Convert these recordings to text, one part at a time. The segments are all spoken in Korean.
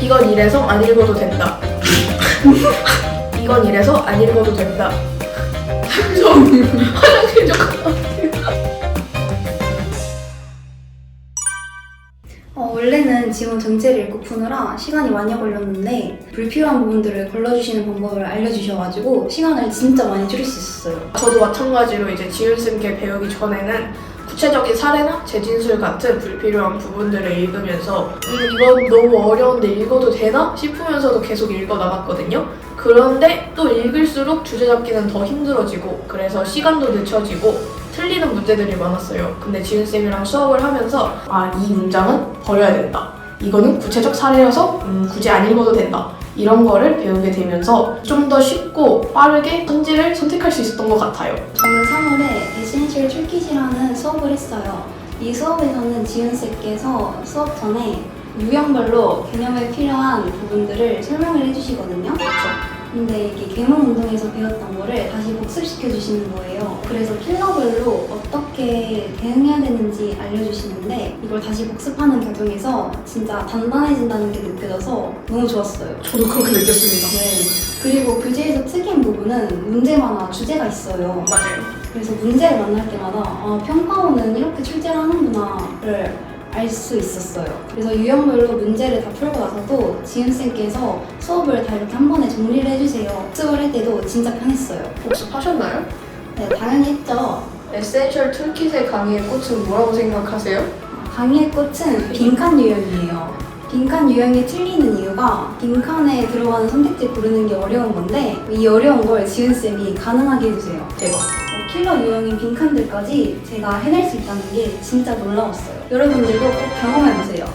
이건 이래서 안 읽어도 된다. 이건 이래서 안 읽어도 된다. 좀 화장실 좀 갔다. 어, 원래는 지원 전체를 읽고 푸느라 시간이 많이 걸렸는데 불필요한 부분들을 걸러주시는 방법을 알려주셔가지고 시간을 진짜 많이 줄일 수 있었어요. 저도 마찬가지로 이제 지윤쌤께 배우기 전에는 구체적인 사례나 재진술 같은 불필요한 부분들을 읽으면서 음, 이건 너무 어려운데 읽어도 되나 싶으면서도 계속 읽어 나갔거든요. 그런데 또 읽을수록 주제 잡기는 더 힘들어지고 그래서 시간도 늦춰지고 틀리는 문제들이 많았어요. 근데 지윤쌤이랑 수업을 하면서 아, 이 문장은 버려야 된다. 이거는 구체적 사례여서 음, 굳이 안 읽어도 된다. 이런 거를 배우게 되면서 좀 더 쉽고 빠르게 선지를 선택할 수 있었던 것 같아요. 저는 3월에 에센셜 출킷이라는 수업을 했어요. 이 수업에서는 지은 쌤께서 수업 전에 유형별로 개념에 필요한 부분들을 설명을 해주시거든요. 근데 이게 계몽 운동에서 배웠던 거를 다시 복습시켜 주시는 거예요. 그래서 킬러별로 어떻게 대응해야 되는지 알려주시는데 이걸 다시 복습하는 과정에서 진짜 단단해진다는 게 느껴져서 너무 좋았어요. 저도 그렇게 느꼈습니다. 네. 그리고 교재에서 특이한 부분은 문제마다 주제가 있어요. 맞아요. 그래서 문제를 만날 때마다 아, 평가원은 이렇게 출제를 하는구나를 알 수 있었어요. 그래서 유형별로 문제를 다 풀고 나서도 지은쌤께서 수업을 다 이렇게 한 번에 정리를 해주세요. 수업을 할 때도 진짜 편했어요. 복습하셨나요? 네, 당연히 했죠. 에센셜 툴킷의 강의의 꽃은 뭐라고 생각하세요? 강의의 꽃은 빈칸 유형이에요. 빈칸 유형이 틀리는 이유가 빈칸에 들어가는 선택지 고르는 게 어려운 건데 이 어려운 걸 지은쌤이 가능하게 해주세요. 대박. 어, 킬러 유형인 빈칸들까지 제가 해낼 수 있다는 게 진짜 놀라웠어요. 여러분들도 꼭 경험해보세요.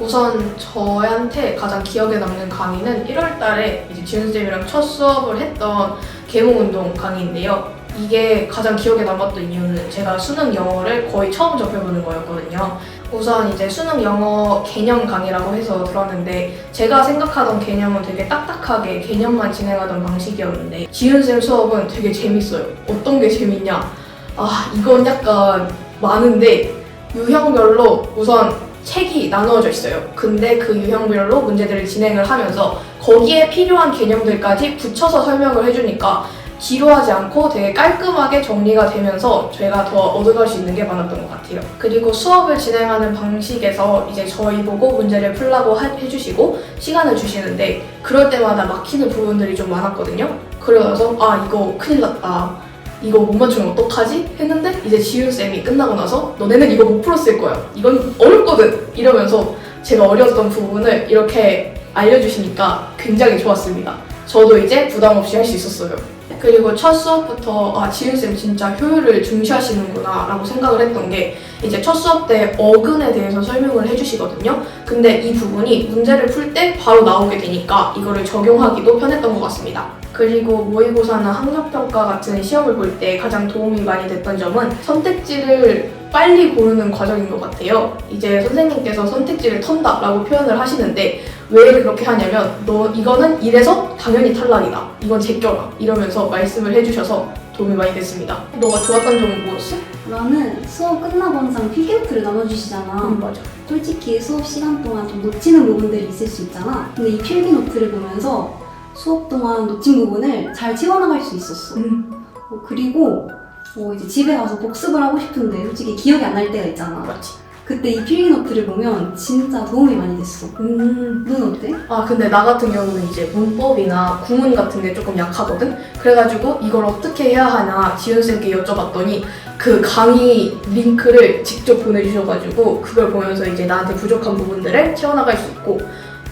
우선 저한테 가장 기억에 남는 강의는 1월 달에 이제 지훈쌤이랑 첫 수업을 했던 계몽운동 강의인데요. 이게 가장 기억에 남았던 이유는 제가 수능 영어를 거의 처음 접해보는 거였거든요. 우선 이제 수능 영어 개념 강의라고 해서 들었는데 제가 생각하던 개념은 되게 딱딱하게 개념만 진행하던 방식이었는데 지훈쌤 수업은 되게 재밌어요. 어떤 게 재밌냐? 아, 이건 약간 많은데 유형별로 우선 책이 나누어져 있어요. 근데 그 유형별로 문제들을 진행을 하면서 거기에 필요한 개념들까지 붙여서 설명을 해주니까 지루하지 않고 되게 깔끔하게 정리가 되면서 제가 더 얻어갈 수 있는 게 많았던 것 같아요. 그리고 수업을 진행하는 방식에서 이제 저희 보고 문제를 풀라고 하- 해주시고 시간을 주시는데 그럴 때마다 막히는 부분들이 좀 많았거든요. 그러면서 아 이거 큰일 났다. 이거 못 맞추면 어떡하지? 했는데 이제 지윤쌤이 끝나고 나서 너네는 이거 못 풀었을 거야. 이건 어렵거든. 이러면서 제가 어려웠던 부분을 이렇게 알려주시니까 굉장히 좋았습니다. 저도 이제 부담 없이 할 수 있었어요. 그리고 첫 수업부터 아 지윤쌤 진짜 효율을 중시하시는구나 라고 생각을 했던 게 이제 첫 수업 때 어근에 대해서 설명을 해주시거든요. 근데 이 부분이 문제를 풀 때 바로 나오게 되니까 이거를 적용하기도 편했던 것 같습니다. 그리고 모의고사나 학력평가 같은 시험을 볼 때 가장 도움이 많이 됐던 점은 선택지를 빨리 고르는 과정인 것 같아요. 이제 선생님께서 선택지를 턴다 라고 표현을 하시는데 왜 그렇게 하냐면 너 이거는 이래서 당연히 탈락이다. 이건 제껴라. 이러면서 말씀을 해주셔서 도움이 많이 됐습니다. 너가 좋았던 점은 뭐였어? 나는 수업 끝나고 항상 필기노트를 나눠주시잖아. 맞아. 솔직히 수업 시간 동안 좀 놓치는 부분들이 있을 수 있잖아. 근데 이 필기노트를 보면서 수업 동안 놓친 부분을 잘 채워나갈 수 있었어. 음, 어, 그리고 어, 이제 집에 가서 복습을 하고 싶은데 솔직히 기억이 안 날 때가 있잖아. 맞지. 그때 이 필기노트를 보면 진짜 도움이 많이 됐어. 음. 넌 어때? 아 근데 나 같은 경우는 이제 문법이나 구문 같은 게 조금 약하거든. 그래가지고 이걸 어떻게 해야 하나 지은 쌤께 여쭤봤더니 그 강의 링크를 직접 보내주셔가지고 그걸 보면서 이제 나한테 부족한 부분들을 채워나갈 수 있고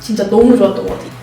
진짜 너무 좋았던 것 같아.